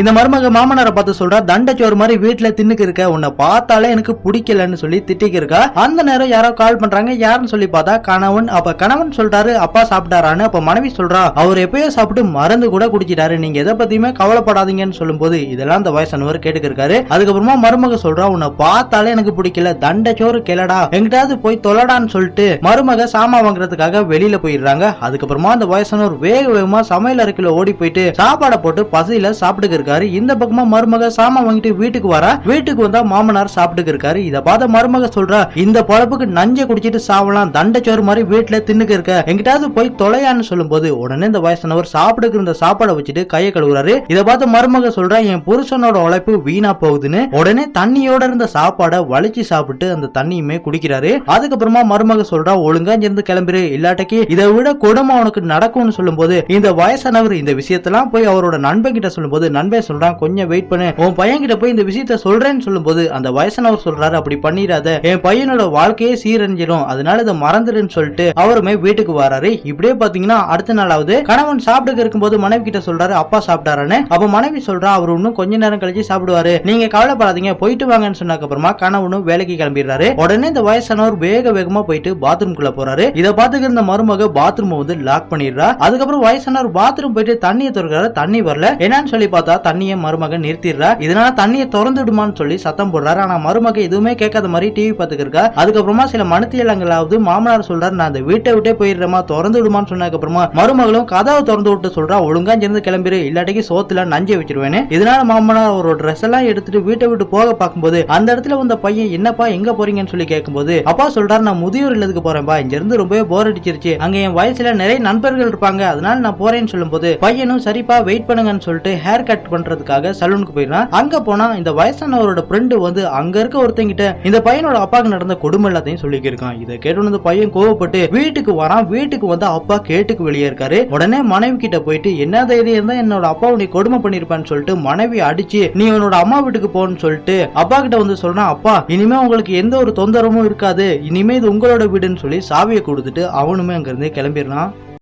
இந்த மருமக மாமனாரை பார்த்து சொல்றா தண்டச்சோறு மாதிரி வீட்டுல தின்னுக்கு இருக்க உன்னை பார்த்தாலே எனக்கு பிடிக்கலன்னு சொல்லி திட்டிக்கு இருக்கா. அந்த நேரம் யாரோ கால் பண்றாங்க யாருன்னு சொல்லி பார்த்தா கணவன் அப்ப கணவன் சொல்றாரு அப்பா சாப்பிட்டாரான்னு. அப்ப மனைவி சொல்றா அவர் எப்பயோ சாப்பிட்டு மருந்து கூட குடிச்சிட்டாரு. நீங்க எதை பத்தியுமே கவலைப்படாதீங்கன்னு சொல்லும்போது இதெல்லாம் அந்த வயசானவர் கேட்டுக்கு இருக்காரு. அதுக்கப்புறமா மருமக சொல்றா உன்னை பார்த்தாலே எனக்கு பிடிக்கல. தண்டச்சோறு கேளடா. எங்கிட்டாவது போய் தொலைடான்னு சொல்லிட்டு மருமக சாமா வாங்குறதுக்காக வெளியில போயிடுறாங்க. அதுக்கப்புறமா அந்த வயசானவர் வேக வேகமா சமையல் அறைக்குள்ள ஓடி போயிட்டு சாப்பாடை போட்டு பசியில சாப்பிட்டுக்கு இருக்காரு. இந்த பக்கமா மருமக சாமா வாங்கிட்டு வீட்டுக்கு வரா. வீட்டுக்கு வந்தா மாமனார் சாப்பிட்டுக்கு இருக்காரு. இத பார்த்த மருமக சொல்றா இந்த பொழப்புக்கு நஞ்சை குடிச்சிட்டு சாவலாம். தண்டச்சோறு மாதிரி வீட்டுல தின்னுக்கு இருக்க. எங்கிட்டாவது போய் தொலையான்னு சொல்லும்போது உடனே இந்த வயசானவர் சாப்பிட்டுக்கு இருந்த சாப்பாடை வச்சுட்டு கையை கழுவுறாரு. இத பார்த்து மருமக சொல்றா என் புருஷனோட உழைப்பு வீணா போகுதுன்னு. உடனே தண்ணியோட இருந்த சாப்பாடை வலிச்சு சாப்பிட்டு அந்த தண்ணியுமே குடிக்கிறாரு. அதுக்கப்புறமா மருமக சொல்றா ஒழுங்கா இருந்து கிளம்பிரு. இல்லாட்டக்கு இதை விட கொடுமை உனக்கு நடக்கும்னு சொல்லும்போது இந்த வயசானவர் இந்த விஷயத்தெல்லாம் போய் அவரோட நண்பன் கிட்ட சொல்லும்போது நண்பன் சொல்றான் கொஞ்சம் வெயிட் பண்ணு. உன் பையன் கிட்ட போய் இந்த விஷயத்த சொல்றேன்னு சொல்லும்போது அந்த வயசானவர் சொல்றாரு அப்படி பண்ணிடாத. என் பையனோட வாழ்க்கையே சீரழிஞ்சிடும். அதனால இதை மறந்துடுன்னு சொல்லிட்டு அவருமே வீட்டுக்கு வராரு. இப்படியே பாத்தீங்கன்னா அடுத்த நாளாவது கணவன் சாப்பிட்டு இருக்கும்போது மனைவி கிட்ட சொல்றாரு அப்பா சாப்பிட்டாரான்னு. அப்ப மனைவி சொல்றா அவர் இன்னும் கொஞ்ச நேரம் கழிச்சு சாப்பிடுவாரு. நீங்க கவலைப்படாதீங்க. போயிட்டு வாங்கன்னு சொன்னதுக்கு அப்புறமா கணவனும் வேலைக்கு கிளம்பிடுறாரு. உடனே இந்த வயசானவர் வேக வேகமா போயிட்டு பாத்ரூம்குள்ள போறாரு. இத பாத்துக்கிற மருமக பாத்ரூம் வந்து லாக் பண்ணிடுறா. அதுக்கப்புறம் வயசானவர் பாத்ரூம் போயிட்டு தண்ணியை திறக்கிறாரு. தண்ணி வரல. என்னன்னு சொல்லி பார்த்தா தண்ணியை மருமக நிறுத்திடுறா. இதனால தண்ணியை திறந்து விடுமான்னு சொல்லி சத்தம் போடுறாரு. ஆனா மருமக எதுவுமே கேட்காத மாதிரி டிவி பாத்துக்கிருக்கா அதுக்கப்புறமா சில மனுத்தியலங்களாவது மாமனார் சொல்றாரு நான் அந்த வீட்டை விட்டே போயிடுறமா திறந்து விடுமான்னு சொன்னதுக்கு அப்புறமா மருமகளும் கதாவை திறந்து விட்டு சொல்றா ஒழுங்கா இருந்து கிளம்பிடு இல்லாட்டிக்கு சோத்துல நஞ்சை வச்சிருவேன். இதனால மாமனார் அவரோட ட்ரெஸ் எல்லாம் எடுத்துட்டு வீட்டை விட்டு போக பார்க்கும்போது அந்த இடத்துல வந்த பையன் என்னப்பா எங்க போறீங்கன்னு சொல்லி கேட்கும்போது அப்பா சொல்றாரு நான் முதியோர் இல்லத்துக்கு போறேன்பா இங்க இருந்து ரொம்பவே போர் அடிச்சிருச்சு. அங்க என் வயசுல நிறைய நண்பர்கள் இருப்பாங்க அதனால நான் போறேன்னு சொல்லும்போது பையனும் சரிப்பா வெயிட் பண்ணுங்கன்னு சொல்லிட்டு ஹேர் கட் பண்றதுக்காக சலூனுக்கு போயிருந்தான் அங்க போனா இந்த வயசானவரோட ஃப்ரெண்டு வந்து அங்க இருக்க ஒருத்தங்கிட்ட இந்த பையனோட அப்பாக்கு நடந்த கொடுமை எல்லாத்தையும் சொல்லிக்கிருக்கான். இதை கேட்டு இந்த பையன் கோவப்பட்டு வீட்டுக்கு வரான் வீட்டுக்கு வந்து அப்பா கேட்டுக்கு வெளியே இருக்காரு. உடனே மனைவி கிட்ட போயிட்டு என்ன தைரியம் தான் என்னோட அப்பா உனக்கு கொடுமை பண்ணிருப்பான்னு சொல்லிட்டு மனைவி அடிச்சு நீ உன்னோட அம்மா வீட்டுக்கு போன்னு சொல்லிட்டு அப்பா கிட்ட வந்து சொல்றான் அப்பா இனிமே உங்களுக்கு எந்த ஒரு தொந்தரவும் இருக்காது. இனிமே இது உங்களோட வீடுன்னு சொல்லி சாவியை கொடுத்துட்டு அவனுமே அங்கிருந்து கிளம்பிடுறான்.